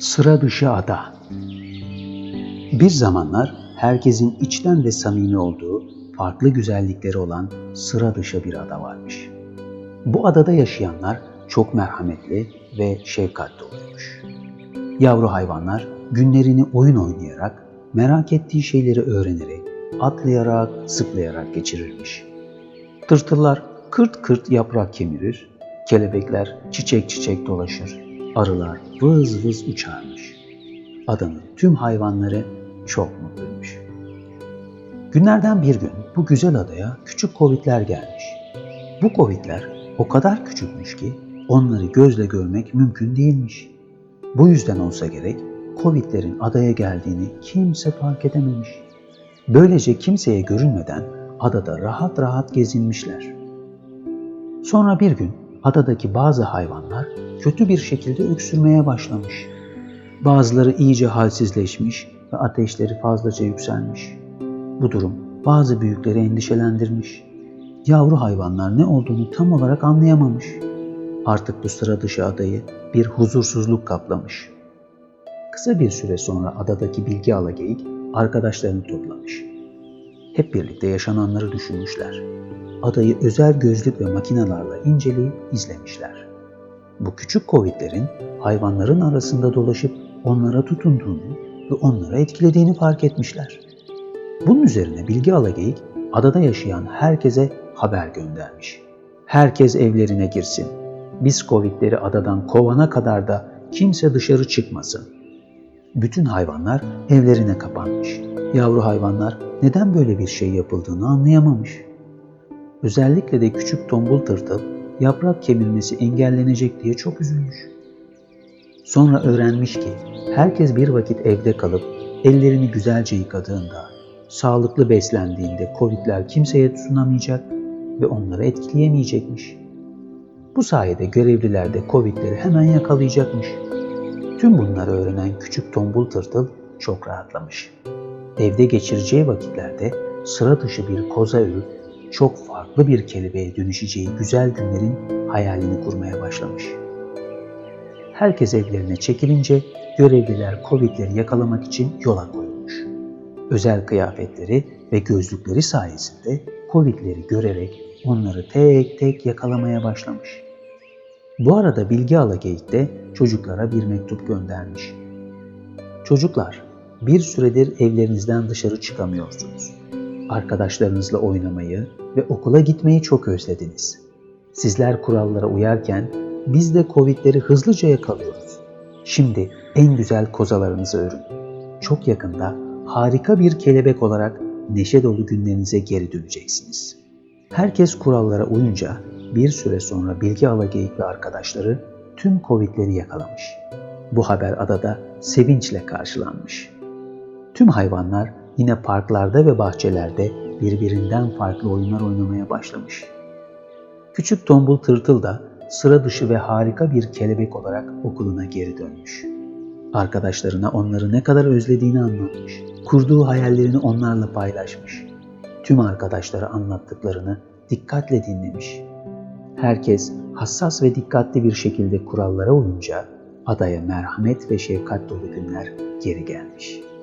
Sıra dışı ada. Bir zamanlar herkesin içten ve samimi olduğu, farklı güzellikleri olan sıra dışı bir ada varmış. Bu adada yaşayanlar çok merhametli ve şefkatli olurmuş. Yavru hayvanlar günlerini oyun oynayarak, merak ettiği şeyleri öğrenerek, atlayarak, zıplayarak geçirirmiş. Tırtıllar kırt kırt yaprak kemirir, kelebekler çiçek çiçek dolaşır, arılar vız vız uçarmış. Adanın tüm hayvanları çok mutluymuş. Günlerden bir gün bu güzel adaya küçük kovitler gelmiş. Bu kovitler o kadar küçükmüş ki onları gözle görmek mümkün değilmiş. Bu yüzden olsa gerek kovitlerin adaya geldiğini kimse fark edememiş. Böylece kimseye görünmeden adada rahat rahat gezinmişler. Sonra bir gün adadaki bazı hayvanlar kötü bir şekilde öksürmeye başlamış. Bazıları iyice halsizleşmiş ve ateşleri fazlaca yükselmiş. Bu durum bazı büyükleri endişelendirmiş. Yavru hayvanlar ne olduğunu tam olarak anlayamamış. Artık bu sıra dışı adayı bir huzursuzluk kaplamış. Kısa bir süre sonra adadaki bilgi alageyik arkadaşlarını toplamış. Hep birlikte yaşananları düşünmüşler. Adayı özel gözlük ve makinalarla inceleyip izlemişler. Bu küçük kovitlerin hayvanların arasında dolaşıp onlara tutunduğunu ve onları etkilediğini fark etmişler. Bunun üzerine bilgi alageyik adada yaşayan herkese haber göndermiş. Herkes evlerine girsin. Biz kovitleri adadan kovana kadar da kimse dışarı çıkmasın. Bütün hayvanlar evlerine kapanmış. Yavru hayvanlar neden böyle bir şey yapıldığını anlayamamış. Özellikle de küçük tombul tırtıl yaprak kemirmesi engellenecek diye çok üzülmüş. Sonra öğrenmiş ki herkes bir vakit evde kalıp ellerini güzelce yıkadığında, sağlıklı beslendiğinde Covid'ler kimseye tutunamayacak ve onları etkileyemeyecekmiş. Bu sayede görevliler de Covid'leri hemen yakalayacakmış. Tüm bunları öğrenen küçük tombul tırtıl çok rahatlamış. Evde geçireceği vakitlerde sıra dışı bir koza örüp çok farklı bir kelebeğe dönüşeceği güzel günlerin hayalini kurmaya başlamış. Herkes evlerine çekilince görevliler Covid'leri yakalamak için yola koyulmuş. Özel kıyafetleri ve gözlükleri sayesinde Covid'leri görerek onları tek tek yakalamaya başlamış. Bu arada Bilgi Alageyik de çocuklara bir mektup göndermiş. Çocuklar, bir süredir evlerinizden dışarı çıkamıyorsunuz. Arkadaşlarınızla oynamayı ve okula gitmeyi çok özlediniz. Sizler kurallara uyarken biz de Covid'leri hızlıca yakalıyoruz. Şimdi en güzel kozalarınızı örün. Çok yakında harika bir kelebek olarak neşe dolu günlerinize geri döneceksiniz. Herkes kurallara uyunca bir süre sonra Bilgi Alageyik ve arkadaşları tüm Covid'leri yakalamış. Bu haber adada sevinçle karşılanmış. Tüm hayvanlar yine parklarda ve bahçelerde birbirinden farklı oyunlar oynamaya başlamış. Küçük tombul tırtıl da sıra dışı ve harika bir kelebek olarak okuluna geri dönmüş. Arkadaşlarına onları ne kadar özlediğini anlatmış. Kurduğu hayallerini onlarla paylaşmış. Tüm arkadaşları anlattıklarını dikkatle dinlemiş. Herkes hassas ve dikkatli bir şekilde kurallara uyunca adaya merhamet ve şefkat dolu günler geri gelmiş.''